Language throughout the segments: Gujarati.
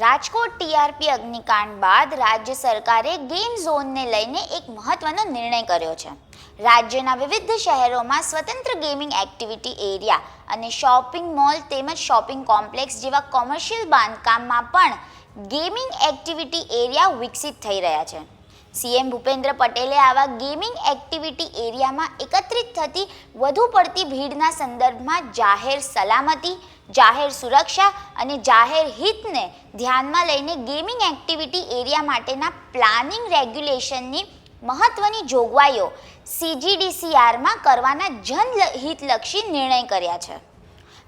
રાજકોટ ટીઆરપી અગ્નિકાંડ બાદ રાજ્ય સરકારે ગેમ ઝોનને લઈને એક મહત્વનો નિર્ણય કર્યો છે. રાજ્યના વિવિધ શહેરોમાં સ્વતંત્ર ગેમિંગ એક્ટિવિટી એરિયા અને શોપિંગ મોલ તેમજ શોપિંગ કોમ્પ્લેક્સ જેવા કોમર્શિયલ બાંધકામમાં પણ ગેમિંગ એક્ટિવિટી એરિયા વિકસિત થઈ રહ્યા છે. સીએમ ભૂપેન્દ્ર પટેલે આવા ગેમિંગ એક્ટિવિટી એરિયામાં એકત્રિત થતી વધુ પડતી ભીડના સંદર્ભમાં જાહેર સલામતી, જાહેર સુરક્ષા અને જાહેર હિતને ધ્યાનમાં લઈને ગેમિંગ એક્ટિવિટી એરિયા માટેના પ્લાનિંગ રેગ્યુલેશનની મહત્વની જોગવાઈઓ સીજીડીસીઆરમાં કરવાના જનહિતલક્ષી નિર્ણય કર્યા છે.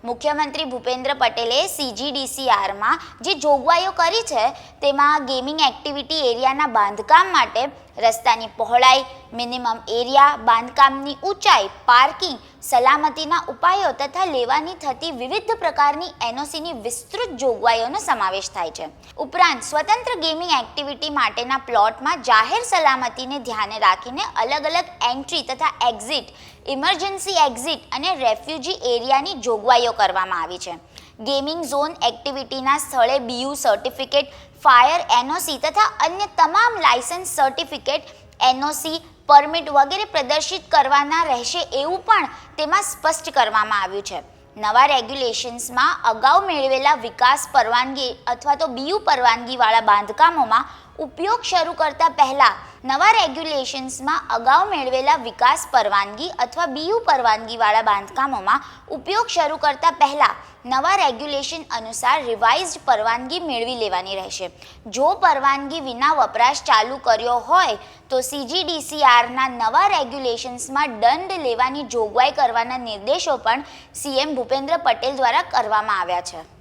મુખ્યમંત્રી ભૂપેન્દ્ર પટેલે સીજીડીસીઆરમાં જે જોગવાઈઓ કરી છે, તેમાં ગેમિંગ એક્ટિવિટી એરિયાના બાંધકામ માટે રસ્તાની પહોળાઈ, મિનિમમ એરિયા બાંધકામની ઊંચાઈ, પાર્કિંગ સલામતીના ઉપાયો તથા લેવાની થતી વિવિધ પ્રકારની એનઓસીની વિસ્તૃત જોગવાઈઓનો સમાવેશ થાય છે. ઉપરાંત સ્વતંત્ર ગેમિંગ એક્ટિવિટી માટેના પ્લોટમાં જાહેર સલામતીને ધ્યાને રાખીને અલગ અલગ એન્ટ્રી તથા એક્ઝિટ, ઇમરજન્સી એક્ઝિટ અને રેફ્યુજી એરિયાની જોગવાઈઓ કરવામાં આવી છે. ગેમિંગ ઝોન એક્ટિવિટીના સ્થળે બીયુ સર્ટિફિકેટ, ફાયર એનઓસી તથા અન્ય તમામ લાયસન્સ સર્ટિફિકેટ એનઓસી પરમિટ વગેરે પ્રદર્શિત કરવાના રહેશે એવું પણ તેમાં સ્પષ્ટ કરવામાં આવ્યું છે. નવા રેગ્યુલેશન્સમાં અગાઉ મેળવેલા વિકાસ પરવાનગી અથવા તો બીયુ પરવાનગીવાળા બાંધકામોમાં ઉપયોગ શરૂ કરતા પહેલાં નવા રેગ્યુલેશન્સમાં અગાઉ મેળવેલા વિકાસ પરવાનગી અથવા બીયુ પરવાનગીવાળા બાંધકામોમાં ઉપયોગ શરૂ કરતા પહેલાં નવા રેગ્યુલેશન અનુસાર રિવાઇઝ્ડ પરવાનગી મેળવી લેવાની રહેશે. જો પરવાનગી વિના વપરાશ ચાલુ કર્યો હોય, તો સીજીડીસીઆરના નવા રેગ્યુલેશન્સમાં દંડ લેવાની જોગવાઈ કરવાના નિર્દેશો પણ સીએમ ભૂપેન્દ્ર પટેલ દ્વારા કરવામાં આવ્યા છે.